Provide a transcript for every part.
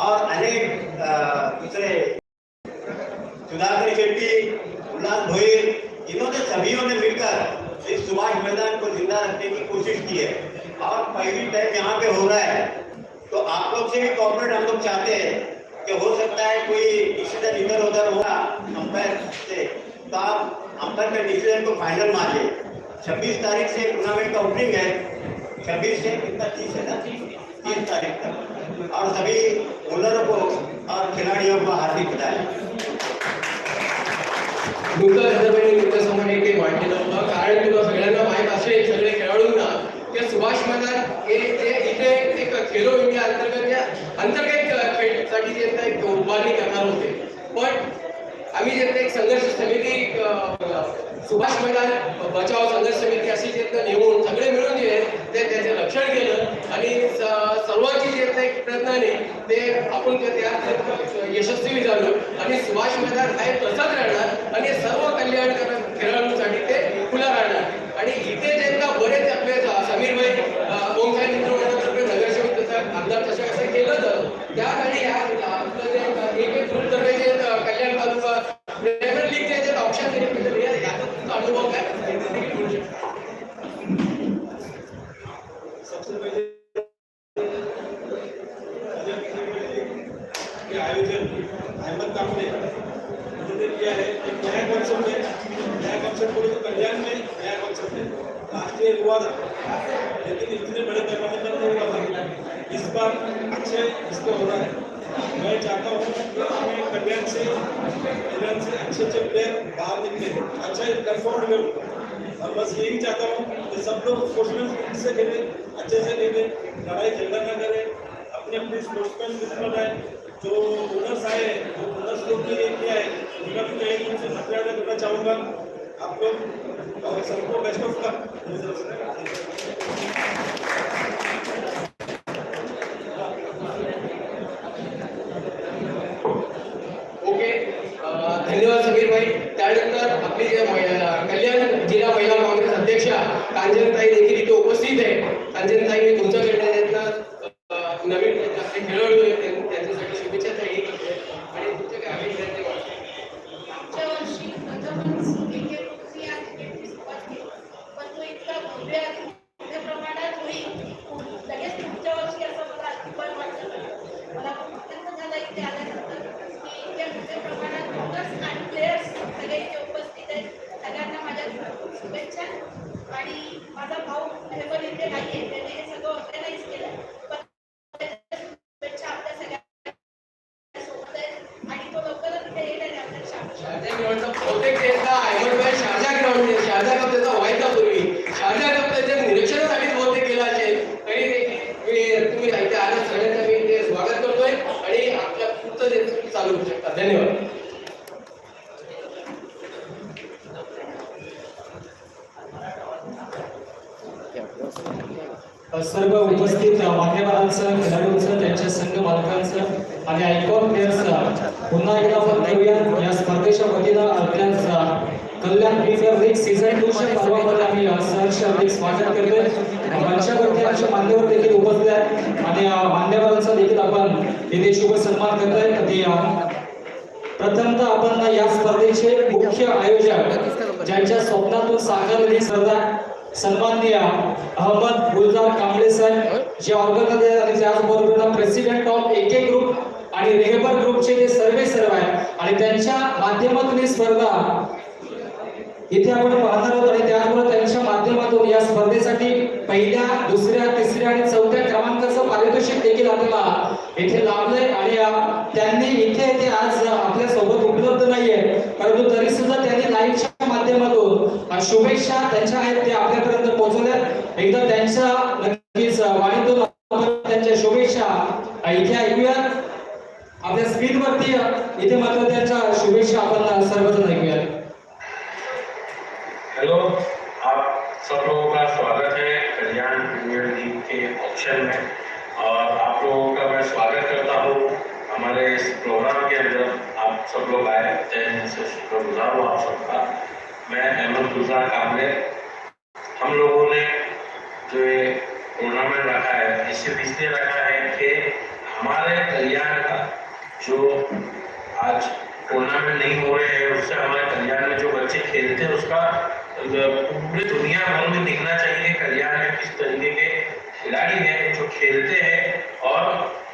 और अनेक दूसरे सुधाकर शेट्टी उल्लास भोईर, इन्होंने सभीयों ने मिलकर इस सुभाष मैदान को ज़िंदा रखने की कोशिश की है। और पहली टाइम यहाँ पे हो रहा है। तो आप लोग से भी कॉपरेट हम लोग चाहते हैं कि हो सकता है कोई डिसीज़न इधर उधर होगा अंपायर से। तो आप अंपायर के डिसीज़न को फाइनल मान ले छब्बीस तारीख से टूर्नामेंट का ओपनिंग है। छब्बीस से कितना? तीस है ना? तीस तारीख तक। और सभी ओनरों को और खिलाड़ियों को हार्दिक बधाई. दुर्गा गंधर्वांनी तुमच्यासमोर एक एक मांडलेलं होतं. कारण तुला सगळ्यांना माहीत असेल सगळे खेळाडूंना की सुभाष मैदान हे इथे एक खेलो इंडिया अंतर्गत या अंतर्गत खेळसाठी जे एक उभारणी करणार होते. पण आम्ही जे एक संघर्ष समिती सुभाष मैदान बचाव संघर्ष समिती अशी जे नेमून सगळे मिळून जे आहे ते त्याचे रक्षण केलं. आणि करण्याच्या एक प्रयत्नाने ते आपण त्यात यशस्वी झालो. आणि सुभाष मैदान हा एक तसाच राहणार आणि सर्व कल्याण खेळाडूंसाठी ते खुला राहणार. आणि इथे जे बरेच आपले समीर भाई ओमसाई मित्रमंडळातर्फे नगरसेवक तसं आमदार तसं कसं केलं जातं. त्या आणि या ईयर हुआ था। लेकिन इतने बड़े पैमाने पर नहीं हुआ था। इस बार अच्छे इसको हो रहा है। मैं चाहता हूँ कि हमें कल्याण से कल्याण से अच्छे अच्छे प्लेयर बाहर निकले अच्छा एक कंफर्ट और बस यही चाहता हूँ कि सब लोग स्पोर्ट्समैन से खेले, अच्छे से खेले, लड़ाई झगड़ा ना करें, अपने अपने स्पोर्ट्समैन दुश्मन है जो ओनर्स आए, जो ओनर्स लोग ने किया है उनका भी मैं उनसे धन्यवाद करना चाहूँगा। आप लोग सबको बेस्ट ऑफ लक ओके धन्यवाद समीर भाई. त्यानंतर आपली कल्याण जिल्हा महिला काँग्रेस अध्यक्षा कांचनताई देखील इथे उपस्थित आहे कांचनताई तुमच्याकडे नवीन खेळाडू आहेत त्यां- त्यांच्यासाठी शुभेच्छा ताई आणि तुमचे काय अभिप्राय ते वाटते मागच्या वर्षी प्रथमच क्रिकेट कुस्ती या क्रिकेटची सुरुवात केली पण तो इतका भव्य आणि मोठ्या प्रमाणात होईल लगेच पुढच्या वर्षी असं मला अजिबात वाटलं नाही. मला खूप आनंद झाला इथे आल्यानंतर की इतक्या मोठ्या प्रमाणात ओनर्स आणि प्लेयर्स सगळे इथे उपस्थित आहेत सगळ्यांना माझ्या खूप शुभेच्छा आणि माझा भाऊ हे पण इथे नाही आहे त्याने हे सगळं ऑर्गनाईज केलं पण त्याच्या शुभेच्छा आपल्या सगळ्या सोबत आहेत आणि तो लवकरच इथे येईल आणि आपल्या शाळा शारजा ग्राउंडचा बहुतेक ते एकदा अहमद भाई शारजा ग्राउंड आहे शारजा कप त्याचा व्हायचा पूर्वी शारजा कप त्याच्या निरीक्षणासाठी बहुतेक केला असेल तरी देखील मी तुम्ही इथे आले सगळ्यांचं मी ते स्वागत करतोय आणि आपल्या पुढचं जे चालू करू शकता धन्यवाद सर्व उपस्थित मान्यवरांचं खेळाडूंचं त्यांच्या संघ मालकांचं आणि आयकॉन प्लेयर्सचं पुन्हा एकदा आपण देऊया या स्पर्धेच्या वतीनं आपल्याचा Kalyan premier league season two च्या पर्वामध्ये आम्ही सहर्ष हार्दिक स्वागत करतोय मंचावरती आमचे मान्यवर देखील उपस्थित आहेत. आणि मान्यवरांचा देखील आपण इथे शुभ सन्मान करत ते प्रथमतः आपण या स्पर्धेचे मुख्य आयोजक ज्यांच्या स्वप्नातून साकारलेली स्पर्धा सन्माननीय अहमद गुलजार कांबळे साहेब जे ऑर्गनायझर आणि त्याचबरोबर प्रेसिडेंट ऑफ एक ग्रुप आणि रेहबर ग्रुपचे ते सर्वे सर्व आहे आणि त्यांच्या माध्यमातून ही स्पर्धा इथे आपण पाहणार आहोत आणि त्याचबरोबर त्यांच्या माध्यमातून या स्पर्धेसाठी पहिल्या दुसऱ्या तिसऱ्या आणि चौथ्या क्रमांकाचं पारितोषिक देखील आपल्याला इथे लाभलंय आणि त्यांनी इथे ते आज आपल्यासोबत उपलब्ध नाहीये. परंतु तरी सुद्धा त्यांनी लाईव्हच्या माध्यमातून शुभेच्छा त्यांच्या आहेत ते आपल्यापर्यंत पोहोचवल्यात. एकदा त्यांच्या नक्कीच वाणीतून त्यांच्या शुभेच्छा इथे ऐकूयात. आपल्या स्क्रीनवरती वरती इथे मात्र त्यांच्या शुभेच्छा आपण सर्वजण ऐकूयात. ऑप्शन में। और आप लोगों का मैं स्वागत करता हूँ। हमारे इस प्रोग्राम के अंदर आप सब लोग आए तय दिल से शुक्रगुजार हूँ आप सबका। मैं अहमद गुलजार कामले। हम लोगों ने जो ये टूर्नामेंट रखा है इसे इसलिए रखा है कि हमारे कल्याण का जो आज टूर्नामेंट नहीं हो रहे हैं, उससे हमारे कल्याण में जो बच्चे खेलते हैं, उसका पूरी दुनिया भर में दिखना चाहिए कल्याण में किस तरीके के खिलाड़ी हैं जो खेलते हैं और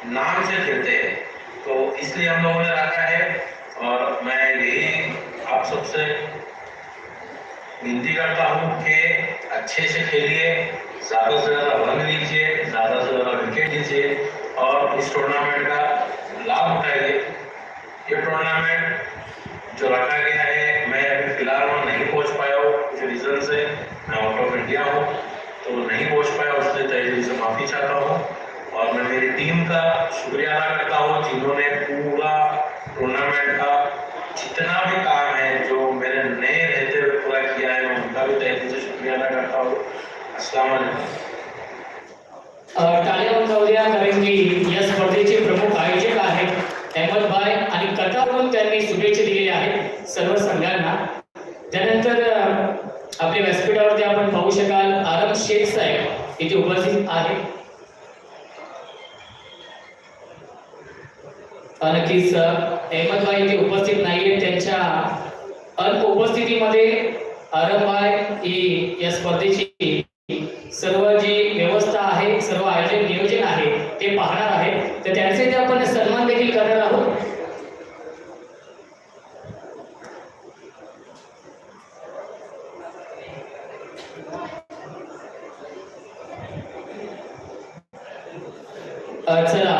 नाम से खेलते हैं। तो इसलिए हम लोगों ने रखा है और मैं यही आप सबसे विनती करता हूँ कि अच्छे से खेलिए, ज़्यादा से ज़्यादा रन लीजिए, ज़्यादा से ज़्यादा विकेट लीजिए और इस टूर्नामेंट का चाहता हूँ। और मैं मेरी टीम का शुक्रिया अदा करता हूँ, जिन्होंने पूरा टूर्नामेंट का जितना भी काम है, जो मेरे नए रहते हुए पूरा किया है मैं उनका भी तय दिल से शुक्रिया अदा करता हूँ। आरम शेख उपस्थित नक्कीच अ, इथे उपस्थित नाहीये त्यांच्या अनुपस्थितीमध्ये आरम ही या स्पर्धेची सर्व जी व्यवस्था आहे सर्व आयोजन नियोजन आहे ते पाहणार आहे तर त्यांचे ते आपण सन्मान देखील करणार आहोत अ, चला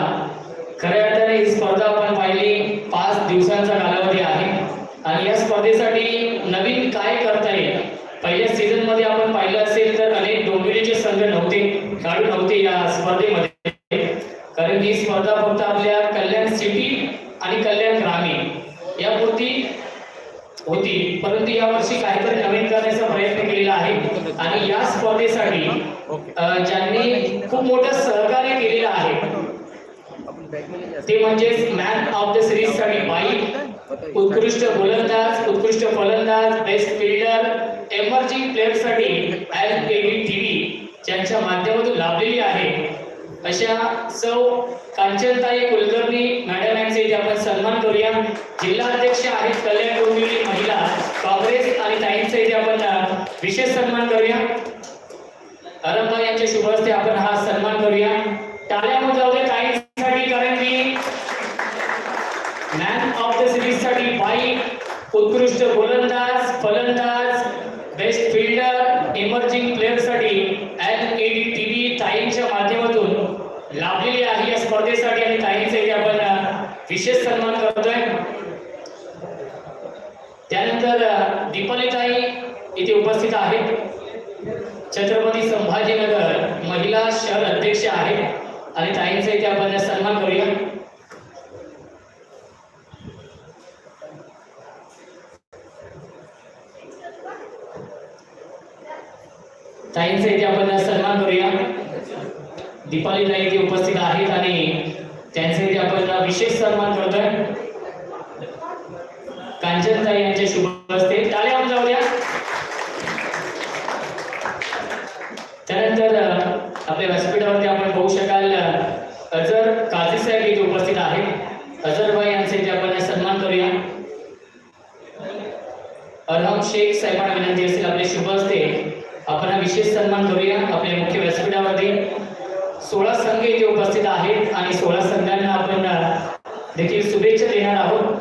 खऱ्या अर्थाने ही स्पर्धा आपण पाहिली पाच दिवसांचा कालावधी आहे आणि या स्पर्धेसाठी नवीन काय करता येईल पहिल्या सीझनमध्ये आपण पाहिलं असेल तर अनेक डोंबिवलीचे संघ नव्हते खेळाडू नव्हते या स्पर्धेमध्ये कारण ही स्पर्धा फक्त आपल्या कल्याण सिटी आणि कल्याण ग्रामीण यापुरती होती परंतु यावर्षी काहीतरी नवीन करण्याचा प्रयत्न केलेला आहे आणि या स्पर्धेसाठी अ, ज्यांनी खूप मोठं सहकार्य केलेलं आहे ते म्हणजे मॅन ऑफ द सिरीजसाठी बाई उत्कृष्ट गोलंदाज उत्कृष्ट फलंदाज बेस्ट फिल्डर एमर्जिंग प्लेअरसाठी एल टीव्ही ज्यांच्या माध्यमातून लाभलेली आहे. अशा सौ कांचनताई कुलकर्णी मॅडम यांचे इथे आपण सन्मान करूया. जिल्हा अध्यक्ष आहेत कल्याण डोंबिवली महिला काँग्रेस आणि ताईंचा इथे आपण विशेष सन्मान करूया. अरंबा यांच्या शुभ हस्ते आपण हा सन्मान करूया. टाळ्या मुजावले ताईंसाठी कारण की मॅन ऑफ द सिरीजसाठी बाई उत्कृष्ट गोलंदाज फलंदाज बेस्ट फिल्डर इमर्जिंग प्लेअरसाठी एल ई डी टीव्ही ताईंच्या माध्यमातून लाभलेली आहे या स्पर्धेसाठी आणि ताईंचा इथे आपण अ, विशेष सन्मान करतोय त्यानंतर अ, दीपाली ताई इथे उपस्थित आहेत छत्रपती संभाजीनगर महिला शहर अध्यक्ष आहेत आणि ताईंचा इथे आपण सन्मान करूया. ताईंचा इथे आपण सन्मान करूया. दीपाली ताई इथे उपस्थित आहेत आणि त्यांचा इथे आपण विशेष सन्मान करतोय कांचनताई यांच्या शुभ हस्ते टाळ्या जाऊ द्या त्यानंतर अ, आपल्या व्यासपीठावरती आपण पाहू शकाल अ, अजर काझी साहेब इथे उपस्थित आहेत अजरबाई यांचा इथे आपण सन्मान करूया अरहम शेख साहेबांना विनंती असेल आपले शुभ हस्ते आपण हा विशेष सन्मान करूया आपल्या मुख्य व्यासपीठावरती सोळा संघ इथे उपस्थित आहेत आणि सोळा संघांना आपण अ, देखील शुभेच्छा देणार आहोत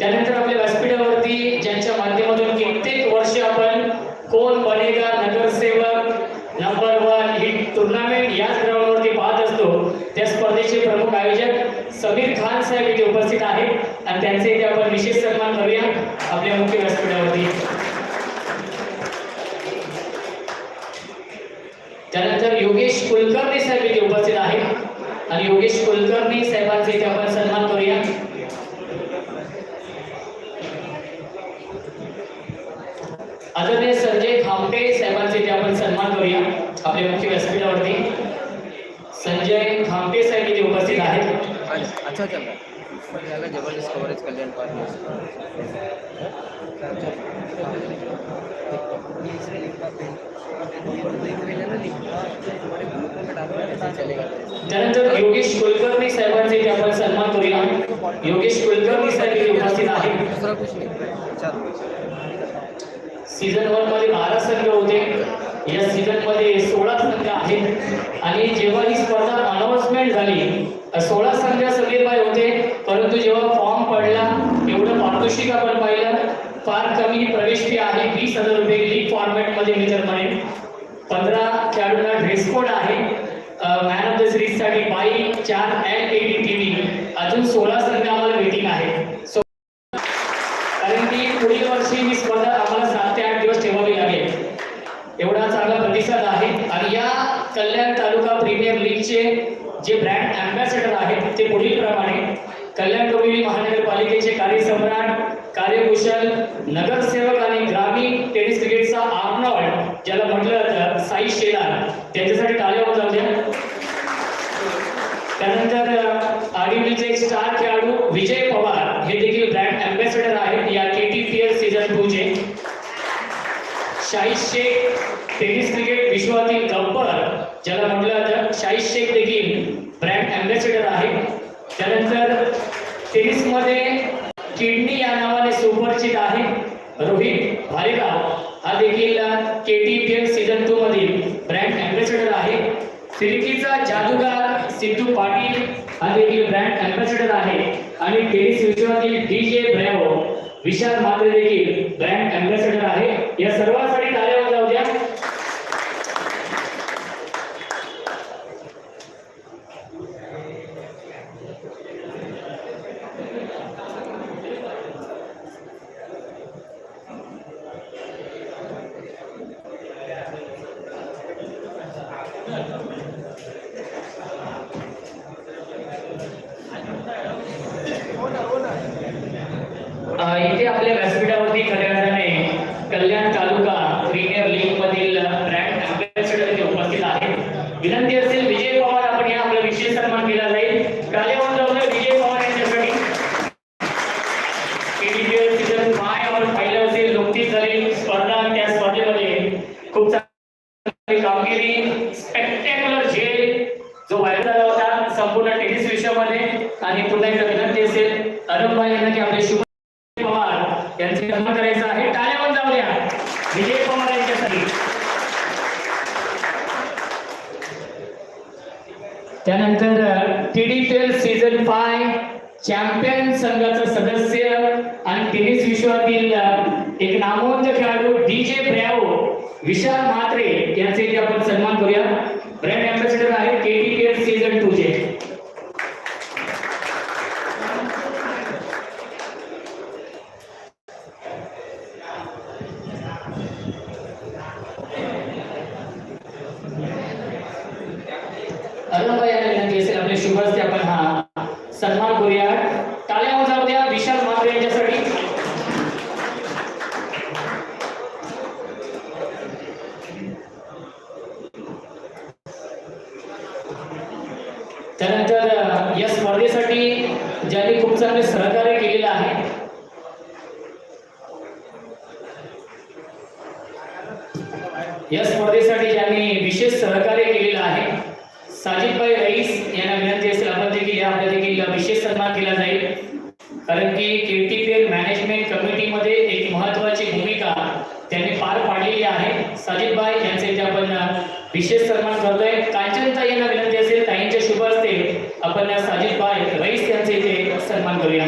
त्यानंतर आपल्या व्यासपीठावरती ज्यांच्या माध्यमातून कित्येक वर्ष आपण कोण बनेगा नगरसेवक नंबर वन ही टुर्नामेंट याच ग्राउंडवरती पाहत असतो. त्या स्पर्धेचे प्रमुख आयोजक समीर खान साहेब इथे उपस्थित आहेत. आणि त्यांचे इथे आपण विशेष सन्मान करूया आपल्या मुख्य व्यासपीठावरती. त्यानंतर योगेश कुलकर्णी साहेब इथे उपस्थित आहेत. आणि योगेश कुलकर्णी साहेबांचे इथे आपण सन्मान करूया. मुख्य व्यासपीठावरती संजय खामटे साहेब इथे उपस्थित आहेत अच्छा ज़्यादा ज़बरदस्त कवरेज कल्याण त्यानंतर योगेश कुलकर्णी साहेबांचे इथे आपण सन्मान करूया योगेश कुलकर्णी साहेब इथे उपस्थित आहेत सीझन वन मध्ये बारा संघ होते या सीझनमध्ये सोळा संघ आहेत. आणि जेव्हा ही स्पर्धा अनाउन्समेंट झाली सोळा संघ सगळेबाई होते. परंतु जेव्हा फॉर्म पडला एवढं पारितोषिक आपण पाहिलं. फार कमी प्रवेश फी आहे. वीस हजार रुपये लीग फॉर्मॅटमध्ये मी तर म्हणेन पंधरा खेळाडूंना ड्रेस कोड आहे. मॅन ऑफ द सिरीजसाठी बाई चार एल ए डी टीव्ही अजून सोळा संघ आम्हाला वेटिंग आहे सो कारण की पुढील वर्षी ही स्पर्धा आम्हाला सात ते आठ दिवस ठेवावी लागेल एवढा चांगला प्रतिसाद आहे आणि या कल्याण तालुका चे जे ब्रँड अँबॅसेडर आहेत ते पुढील प्रमाणे कल्याण डोंबिवली महानगरपालिकेचे कार्यसम्राट कार्यकुशल नगर आणि ग्रामीण टेनिस क्रिकेटचा आर्नॉल्ड ज्याला म्हटलं जातं साई शेलार त्यांच्यासाठी टाळ्या होत जाऊ द्या त्यानंतर आडिवलीचे एक स्टार खेळाडू विजय पवार हे देखील ब्रँड अँबॅसेडर आहेत या K T P L season two चे शाहीद शेख टेनिस क्रिकेट विश्वातील गब्बर ज्याला म्हटलं जातं शाहीद शेख देखील ब्रँड अँबॅसेडर आहे त्यानंतर टेनिसमध्ये किडनी या नावाने सुपरिचित आहे रोहित भालेराव हा देखील K T P L season two मधील ब्रँड अँबॅसेडर आहे फिरकीचा जादूगार सिद्धू पाटील हा देखील ब्रँड अँबॅसेडर आहे आणि टेनिस विश्वातील डी जे ब्रॅवो विशाल मात्रे देखील ब्रँड अँबॅसेडर आहे या सर्वांसाठी टाळ्या जाऊ द्या अ, इथे आपल्या व्यासपीठावरती खऱ्या अर्थाने कल्याण तालुका प्रीमियर लीग मधील ब्रँड अँबॅसेडर इथे उपस्थित आहेत विनंती असेल विजय पवार आपण या आपला विशेष सन्मान केला जाईल टाळ्यावर जाऊन विजय पवार यांच्यासाठी KDPL सीझन फाय आपण पाहिलं असेल नुकतीच झालेली स्पर्धा आणि त्या स्पर्धेमध्ये खूप चांगली कामगिरी स्पेक्टॅक्युलर झेल जो व्हायरल झाला होता संपूर्ण टेनिस विश्वामध्ये आणि पुन्हा एकदा विनंती असेल अरुणभाई यांना की आपले शुभ पवार यांचे सन्मान करायचं आहे टाळ्यावर जाऊ द्या विजय पवार त्यानंतर टीडीपीएल सीझन फाय चॅम्पियन संघाचा सदस्य आणि टेनिस विश्वातील एक नामवंत खेळाडू डी जे ब्रॅवो विशाल म्हात्रे यांचे आपण सन्मान करूया ब्रँड अँबॅसेडर आहे केटीपीएल सीझन टू चे अरुणभाई यांना विनंती असेल आपले शुभ हस्ते आपण हा सन्मान करूया टाळ्या वाजवू द्या विशाल म्हात्रे यांच्यासाठी त्यानंतर अ, या स्पर्धेसाठी ज्यांनी खूप चांगले सहकार्य केलेलं आहे या स्पर्धेसाठी ज्यांनी विशेष सहकार्य केलेलं आहे साजिदभाई रईस यांना विनंती असेल आपण देखील या आपल्या देखील विशेष सन्मान केला जाईल कारण की केटीपीएल मॅनेजमेंट कमिटीमध्ये एक महत्वाची भूमिका त्यांनी पार पाडलेली आहे साजिदभाई यांचे इथे आपण अ, विशेष सन्मान करतोय कांचनताई यांना विनंती असेल ताईंच्या शुभ हस्ते आपण साजिदभाई रईस यांचे इथे सन्मान करूया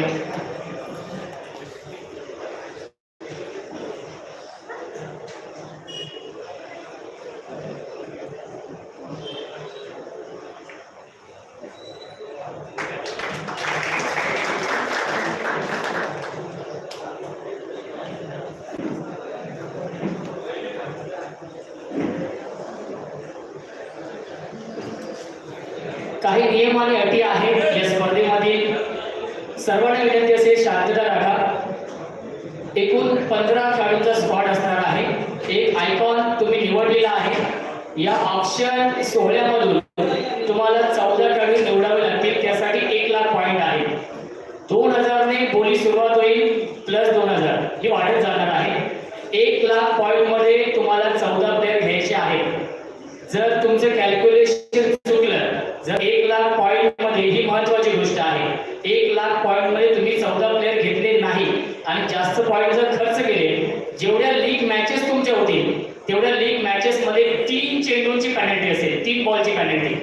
काही नियम आणि अटी आहेत. या स्पर्धेमध्ये सर्वांना विनंती असेल शांतता राखा. एकूण पंधरा खेळाडूंचा स्क्वॉड असणार आहे. एक आयकॉन तुम्ही निवडलेला आहे. या ऑप्शन सोहळ्यामधून तुम्हाला चौदा खेळाडू निवडावे लागतील. त्यासाठी एक लाख पॉईंट आहे. दोन हजारने बोली सुरुवात होईल प्लस दोन हजार. ही वाढत जाणार आहे. एक लाख पॉईंटमध्ये तुम्हाला चौदा प्लेअर घ्यायचे आहेत. जर तुमचं कॅल्क्युलेशन लाख पॉईंटमध्ये ही महत्वाची गोष्ट आहे एक लाख पॉईंटमध्ये तुम्ही चौदा प्लेअर घेतले नाही आणि जास्त पॉईंट जर खर्च केले जेवढ्या लीग मॅचेस तुमच्या होतील तेवढ्या लीग मॅचेस मध्ये तीन चेंडूंची पॅनल्टी असेल तीन बॉलची पॅनल्टी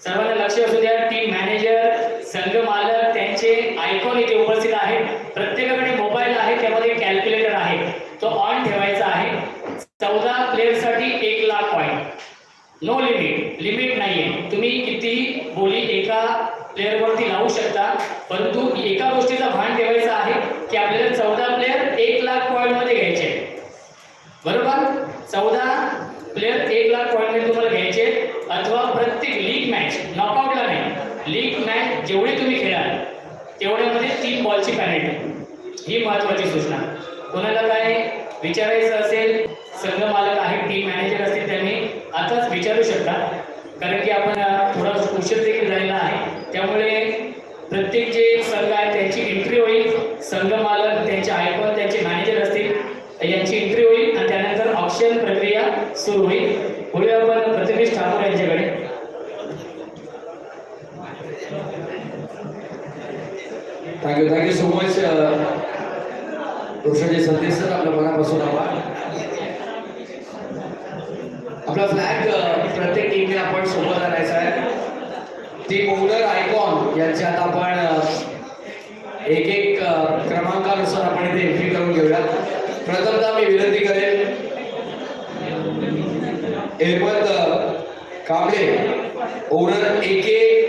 सर्वांना लक्ष असू द्या टीम मॅनेजर संघ मालक त्यांचे आयकॉन इथे उपस्थित आहेत प्रत्येकाकडे मोबाईल आहे त्यामध्ये कॅल्क्युलेटर आहे तो ऑन ठेवायचा आहे चौदा प्लेअरसाठी एक lakh point no limit limit नाही आहे तुम्ही किती बोली एका प्लेअरवरती लावू शकता परंतु एका गोष्टीचा भान ठेवायचा आहे की आपल्याला चौदा प्लेअर एक लाख पॉईंटमध्ये घ्यायचे. बरोबर? चौदा प्लेअर एक लाख पॉईंटमध्ये तुम्हाला घ्यायचे अथवा प्रत्येक लीग मॅच नॉकआउटला नाही लीग मॅच जेवढे तुम्ही खेळाल तेवढ्यामध्ये तीन बॉलची पॅनल्टी ही महत्वाची सूचना. कोणाला काय विचारायचं असेल संघ मालक आहे टीम मॅनेजर असतील त्यांनी आताच विचारू शकता कारण की आपण अं, थोडा उशीर देखील झालेला आहे त्यामुळे प्रत्येक जे संघ आहे त्यांची एंट्री होईल संघ मालक त्यांचे आयकॉन त्यांचे मॅनेजर असतील यांची एंट्री होईल आणि त्यानंतर ऑप्शन प्रक्रिया सुरू होईल पुढे आपण प्रथमेश ठाकूर यांच्याकडे thank you thank you so much Roshanji Sandesh sir आपल्या मनापासून आभार. आपला फ्लॅग प्रत्येक टीमने आपण सोबत आणायचा आहे. टीम ओनर आयकॉन यांच्यात आपण एक एक क्रमांकानुसार आपण इथे एंट्री करून घेऊया. प्रथमतः मी विनंती करेन. Hemant Kamble owner A K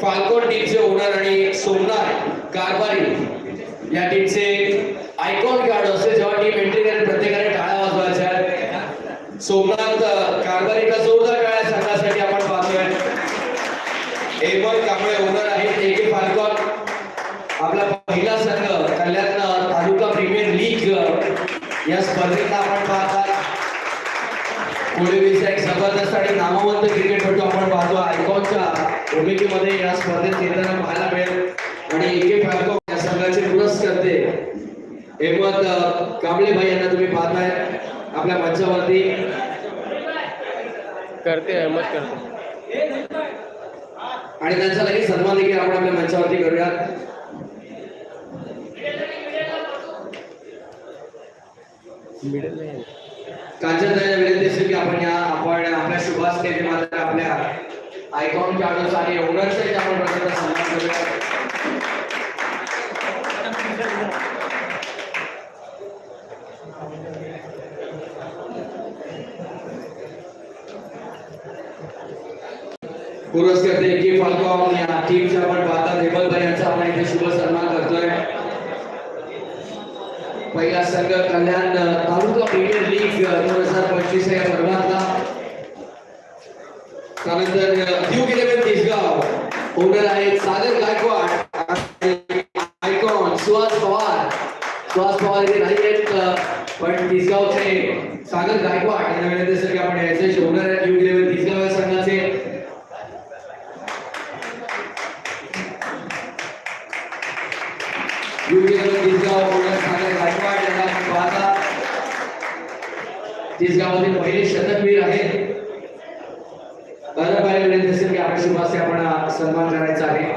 falcon टीमचे ओनर आणि सोमनाथ कारभारी. या टीमचे आयकॉन कार्ड असते जेव्हा टीम एंट्री करेल प्रत्येकाने टाळ्या वाजवायच्या. सोमनाथ कारभारीला जोरदार टाळ्या संघासाठी आपण पाहतोय. एमन कांबळे ओनर आहेत एके फाल्कॉन. आपला पहिला संघ कल्याण तालुका प्रीमियर लीग या स्पर्धेतला आपण पाहतात कोळीवीचा एक जबरदस्त आणि नामवंत क्रिकेटपटू आपण पाहतो आयकॉन भूमिकेमध्ये या स्पर्धेत खेळताना पाहायला मिळेल. आणि एके फाल्कॉन या संघाचे पुरस्कर्ते हेमंत कांबळे भाई यांना तुम्ही पाहताय आपल्या मंचावरती. करते अहमद करते. आणि त्यांचा लगेच सन्मान देखील आपण आपल्या मंचावरती करूयात. कांचनताईला विनंती असेल की आपण या आपण आपल्या मात्र आपल्या आयकॉन खेळाडूचा आणि ओनरचा आपण प्रत्येकाचा सन्मान करूया पुरस्कर्ते के फाल्कॉन या टीमचे आपण पाहतात हेमल भाई यांचा आपण इथे शुभ सन्मान करतोय. पहिला संघ कल्याण तालुका प्रीमियर लीग दोन हजार पंचवीस या त्यानंतर न्यू इलेव्हन तिसगाव ओनर आहेत सागर गायकवाड आयकॉन सुहास पवार. सुहास पवार इथे नाही आहेत पण तिसगावचे सागर गायकवाड. यांना विनंती की आपण याचे ओनर आहेत ड्यूक इलेव्हन तिसगाव या संघाचे युगेंद्र तिसगाव ओनर सागर गायकवाड यांना आपण पाहता तिसगावातील पहिले शतकवीर आहेत पाहिजे विनंती असेल की आपल्या शुभासे आपण हा सन्मान करायचा आहे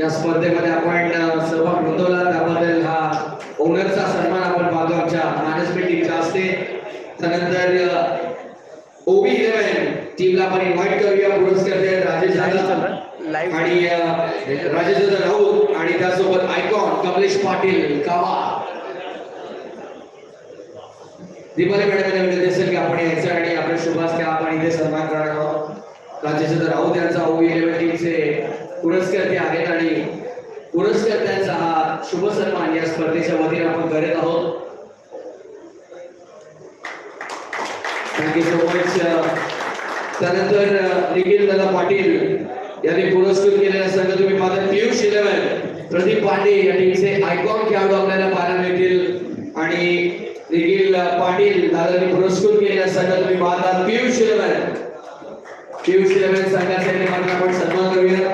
या स्पर्धेमध्ये आपण अ, सहभाग नोंदवला त्याबद्दल हा ओनरचा सन्मान आपण पाहतो आमच्या मॅनेजमेंट टीमच्या हस्ते त्यानंतर ओबी इलेव्हन टीमला आपण इन्व्हाइट करूया पुरस्कर्ते राजेश जाधव आणि अ, राजेंद्र राऊत आणि त्यासोबत आयकॉन कमलेश पाटील कावा. दीपाली मॅडम विनंती असेल की आपण यायचं आणि आपल्या शुभास त्या आपण इथे सन्मान करणार आहोत. राजेंद्र राऊत यांचा ओ इलेव्हन टीमचे पुरस्कर्ते आहेत आणि पुरस्कर्त्यांचा हा शुभ सन्मान या स्पर्धेच्या वतीने आपण करत आहोत. थँक्यू सो मच त्यानंतर निखिल दादा पाटील यांनी पुरस्कृत केलेला संघ तुम्ही पाहता पियुष इलेव्हन प्रदीप पांडे या टीमचे आयकॉन खेळाडू आपल्याला पाहायला मिळतील. आणि देखील पाटील दादांनी पुरस्कृत केलेला संघ तुम्ही पाहता पियुष इलेव्हन. पियुष इलेव्हन संघाचा मात्र आपण सन्मान करूया.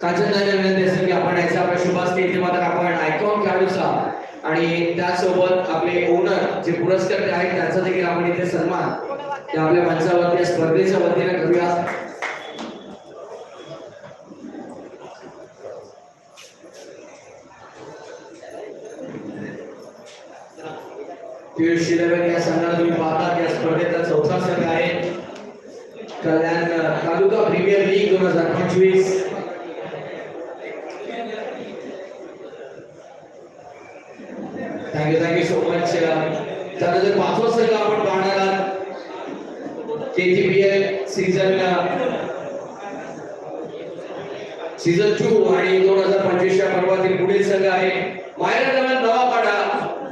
कांचनदाच्या विनंती असेल की आपण याचा आपल्या शुभास्ते इथे मात्र आपण आयकॉन खेळाडूचा आणि त्यासोबत आपले ओनर जे पुरस्कार आहेत त्यांचा देखील आपण इथे सन्मान आपल्या मंचावरती स्पर्धेच्या वतीने करूया. पियुष इलेव्हन या संघाला तुम्ही पाहता या स्पर्धेचा चौथा संघ आहे कल्याण तालुका प्रीमियर लीग दोन हजार पंचवीस थँक्यू थँक्यू सो मच त्यानंतर पाचवा संघ आपण पाहणार आहात K G P L season season two आणि दोन हजार पंचवीसच्या पर्वातील पुढील संघ आहे. मायरा दरम्यान नवापाडा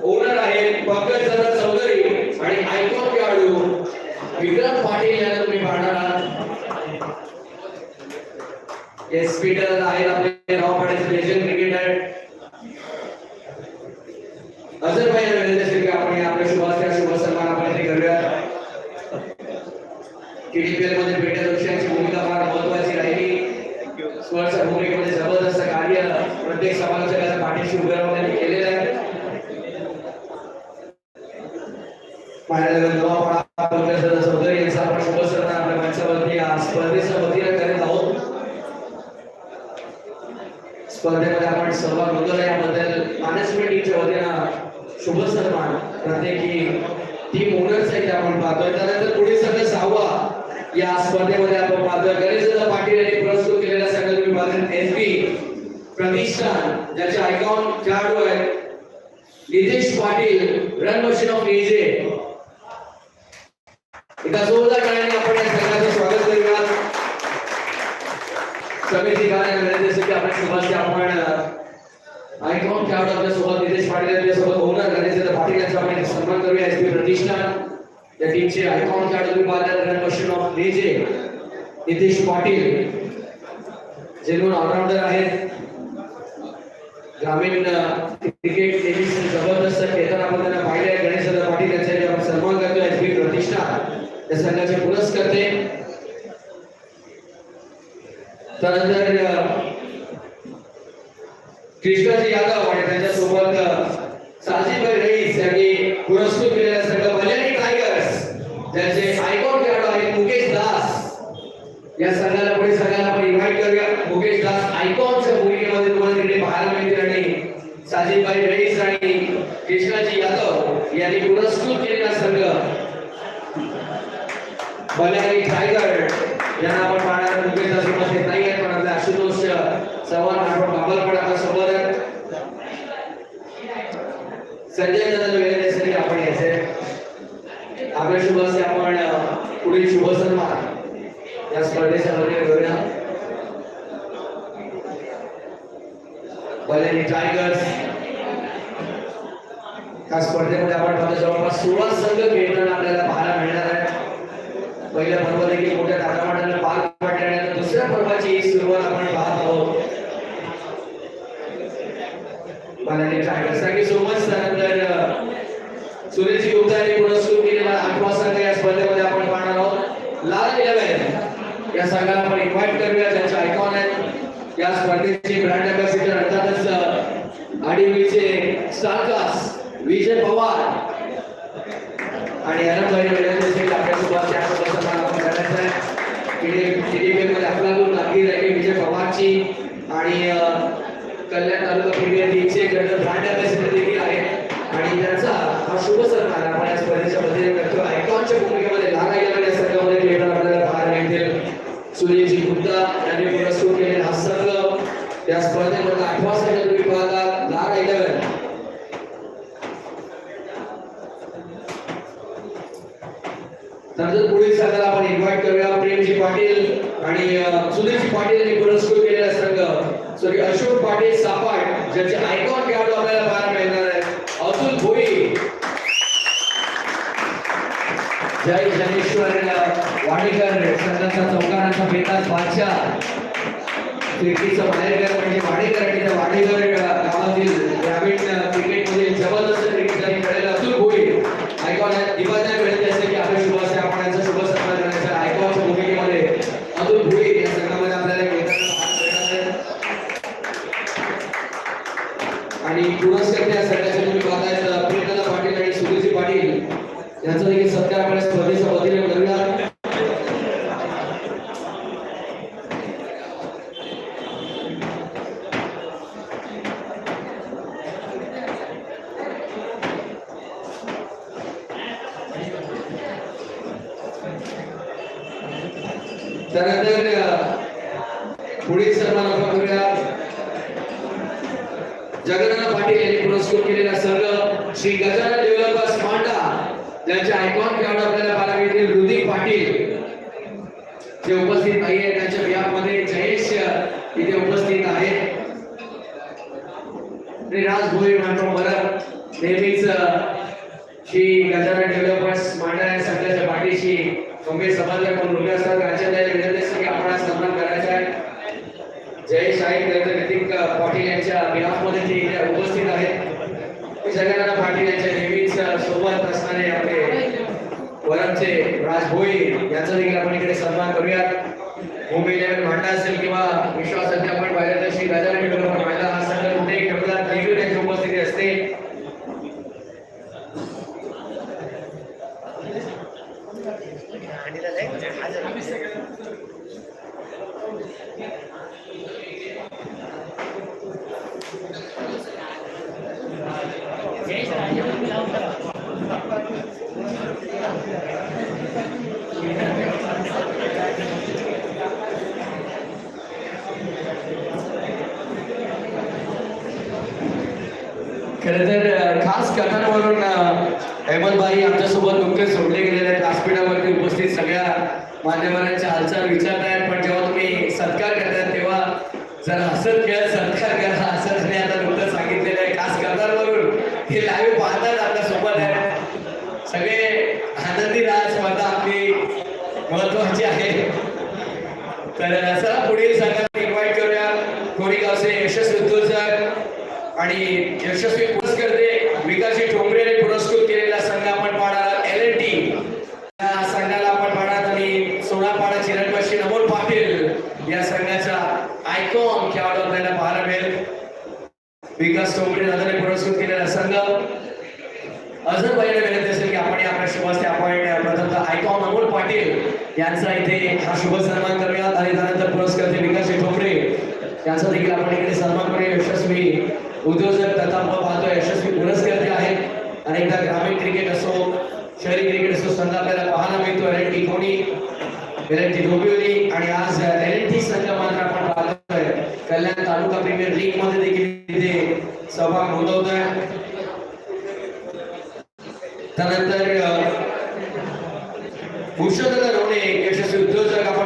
ओनर आहेत पंकज दादा चौधरी आणि आयकॉन खेळाडू विक्रम पाटील यांना तुम्ही पाहणार आहात एस पीटर आहेत आपले नवापाड्याचे लेजंड क्रिकेटर अजर अझरबैजान विनंती असेल की आपण या आपल्या शुभाच्या शुभ सन्मान आपण इथे करूया केडीपीएलमध्ये पेट्या दक्षांची भूमिका फार महत्वाची राहिली. स्पर्धच्या भूमिकेमध्ये जबरदस्त कार्य प्रत्येक समालोचकाच्या पाठीशी उभे राहून त्यांनी केलेलं आहे पाहायला नवापाडा पंकज दादा चौधरी यांचा आपण शुभ सन्मान आपल्या मंचावरती या स्पर्धेच्या वतीने करीत आहोत स्पर्धेमध्ये आपण सहभाग नोंदवला याबद्दल मॅनेजमेंट टीमच्या वतीनं शुभ सन्मान प्रत्येकी टीम ओनर्स इथे आपण पाहतोय त्यानंतर पुढील संघ सहावा या स्पर्धेमध्ये आपण पाहतोय गणेशदादा पाटील यांनी पुरस्कृत केलेला संघ तुम्ही पाहता एस बी प्रतिष्ठान ज्याचे आयकॉन खेळाडू आहेत Nitesh Patil run machine of A J एका जोरदार टाळ्याने आपण या संघाचं स्वागत करूया समिती कार्य विनंती असेल की आपण शुभाचे आपण आयकॉन खेळाडू आपल्यासोबत नितेश पाटील यांच्या सोबत ओनर गणेश पाटील यांचा आपण सन्मान करूया. एस पी प्रतिष्ठान या टीमचे आयकॉन खेळाडू तुम्ही पाहतात रन मशीन ऑफ नेजे नितेश पाटील. जे दोन ऑलराऊंडर आहेत. ग्रामीण क्रिकेट टेनिस जबरदस्त खेळताना आपण त्यांना पाहिले गणेश पाटील यांचा सन्मान करतो एस पी प्रतिष्ठान या संघाचे पुरस्कर्ते. त्यानंतर कृष्णाजी यादव आणि त्यांच्यासोबत साजीभाई रईस यांनी पुरस्कृत केलेला संघ मल्याणी टायगर्स त्यांचे आयकॉन खेळाडू आहेत मुकेश दास. या संघाला पुढे संघाला आपण इन्व्हाइट करूया. मुकेश दास आयकॉनच्या भूमिकेमध्ये तुम्हाला तिकडे पाहायला मिळतील आणि साजीभाई रईस आणि कृष्णाजी यादव यांनी पुरस्कृत केलेला संघ मल्याणी टायगर यांना आपण पाहणार मुकेश दास उपस्थित नाही आहेत पण आपले आशुतोष चव्हाण आपण बाबल पण आपल्यासोबत आहेत संजय दादा वेगळे असेल की आपण यायचे आपल्या शुभ असे आपण अ, पुढील शुभ सन्मान या स्पर्धेच्या मध्ये करूया मल्याणी टायगर्स या स्पर्धेमध्ये आपण पाहतो जवळपास सोळा संघ खेळताना आपल्याला पाहायला मिळणार आहे पहिल्या पर्व देखील मोठ्या ताटामाटाने पार पडले आणि आता दुसऱ्या पर्वाची सुरुवात आपण पाहत आहोत Manali tigers thank you so much त्यानंतर अ, सुरेश गुप्ता यांनी पुरस्कृत केलेला आठवा संघ या स्पर्धेमध्ये आपण पाहणार आहोत लाल इलेव्हन या संघाला आपण इन्व्हाइट करूया ज्यांचे आयकॉन आहेत या स्पर्धेचे ब्रँड अँबॅसिडर अर्थातच आडीवीचे दास विजय पवार. आणि आनंदभाई विनंती आपल्यासोबत त्यासोबत सन्मान आपण करायचा आहे. विजय पवारची आणि कल्याण तालुका प्रीमियर लीगचे गट ब्रँड अँबॅसिडर देखील आहेत आणि त्यांचा हा शुभ सन्मान आपण या स्पर्धेच्या वतीने करतो आयकॉनच्या भूमिकेमध्ये लहान आईला या संघामध्ये खेळताना आपल्याला पाहायला मिळतील सूर्यजी गुप्ता यांनी पुरस्कृत केलेला हा संघ त्या स्पर्धेमधला आठवा संघ तुम्ही पाहता लहान इलेव्हन त्यानंतर पुढील संघाला आपण इन्व्हाइट करूया प्रेमजी पाटील आणि अ, सुधीरजी पाटील यांनी पुरस्कृत केलेला संघ सॉरी अशोक पाटील सापाट ज्यांचे आयकॉन खेळाडू आपल्याला पाहायला मिळणार आहे अतुल भोई जय जनेश्वर वाडेकर संघाचा चौकारांचा बेताज बादशाह. क्रिकेटचं माहेरघर म्हणजे वाडेकर आणि त्या वाडेकर गावातील ग्रामीण क्रिकेटमध्ये जबरदस्त क्रिकेटसाठी खेळलेला अतुल भोई आयकॉन दिवाळ्या वेळेत असेल की आपल्या शुभ असते आपण यांचा शुभ सन्मान करायचा आयकॉनच्या भूमिकेमध्ये अतुल भोई या संघामध्ये आपल्याला खेळताना पाहायला मिळणार आहे. आणि पुरस्कार त्या संघाचे तुम्ही पाहतायत प्रियंका पाटील आणि सुधीरजी पाटील यांचा देखील सत्कार आपण या स्पर्धेच्या वतीने करूया त्यानंतर अ, पुढील सन्मान आपण करूया जगन्नाथ पाटील यांनी पुरस्कृत केलेला संघ श्री गजानन डेव्हलपर्स मांडा ज्यांचे आयकॉन खेळाडू आपल्याला पाहायला मिळतील ऋतिक पाटील जे उपस्थित नाहीये त्यांच्या बिहामध्ये जयेश इथे उपस्थित आहेत आणि राज भोई म्हणतो बरं नेहमीच श्री गजानन डेव्हलपर्स मांडणाऱ्या या संघाच्या पाठीशी गंभीर समन्वय म्हणून उभे असतात. राज्यातल्या विनंती आपण सन्मान करायचा आहे. जय शाहीर नरेंद्र ऋतिक पाटील यांच्या बिहाफमध्ये ते इथे उपस्थित आहेत. जगन्नाथ पाटील यांच्या नेहमीच सोबत असणारे आपले वरमचे राज भोई यांचा देखील आपण इकडे सन्मान करूयात. मुंबई इलेव्हन भांडा असेल किंवा विश्वास अध्यापन पाहिलं तर श्री गजानन डेव्हलपर भांडा हा संघ कुठेही खेळतात देखील त्यांची उपस्थिती असते. खरं तर खास कथांवरून अहमदबाई आमच्यासोबत नुकतेच सोडले गेलेले आहेत व्यासपीठावरती उपस्थित सगळ्या मान्यवरांच्या हालचाल विचारत आहेत. पण जेव्हा तुम्ही सत्कार करतात तेव्हा जर हसत खेळत सत्कार करा असं मी आता नुकतं सांगितलेलं आहे. खास कथांवरून हे लाईव्ह पाहतात आपल्यासोबत आहे सगळे आनंदी राहा स्पर्धा आपली महत्वाची आहे. तर चला पुढील सगळ्यांना इन्व्हाइट करूया. कोणी यशस्वी आणि यशस्वी पुरस्कर्ते विकासी ठोंबरेने पुरस्कृत केलेला संघ आपण पाहणार एल एन टी या संघाला आपण पाहणार आणि सोनापाडा चिरणपाशी नमोल पाटील या संघाचा आयकॉन खेळाडू आपल्याला पाहायला मिळेल. विकास ठोंबरे दादाने पुरस्कृत केलेला संघ. अजून पहिल्या विनंती असेल की आपण आपल्या शुभ आपण प्रथमतः आयकॉन अमोल पाटील यांचा इथे हा शुभ सन्मान करूयात. आणि त्यानंतर पुरस्कर्ते विकास ठोंबरे यांचा देखील आपण इकडे सन्मान करूया. यशस्वी उद्योजक तथा पाहतो यशस्वी पुरस्कर्ते आहेत. अनेकदा ग्रामीण क्रिकेट असो, शहरी क्रिकेट असो संघ आपल्याला पाहायला मिळतो एल एन टी कोणी. एल एन टी डोंबिवली आज एल एन टी संघ मात्र कल्याण तालुका प्रीमियर लीग मध्ये देखील सहभाग नोंदवतोय. त्यानंतर भूषण रोणे यशस्वी उद्योजक आपण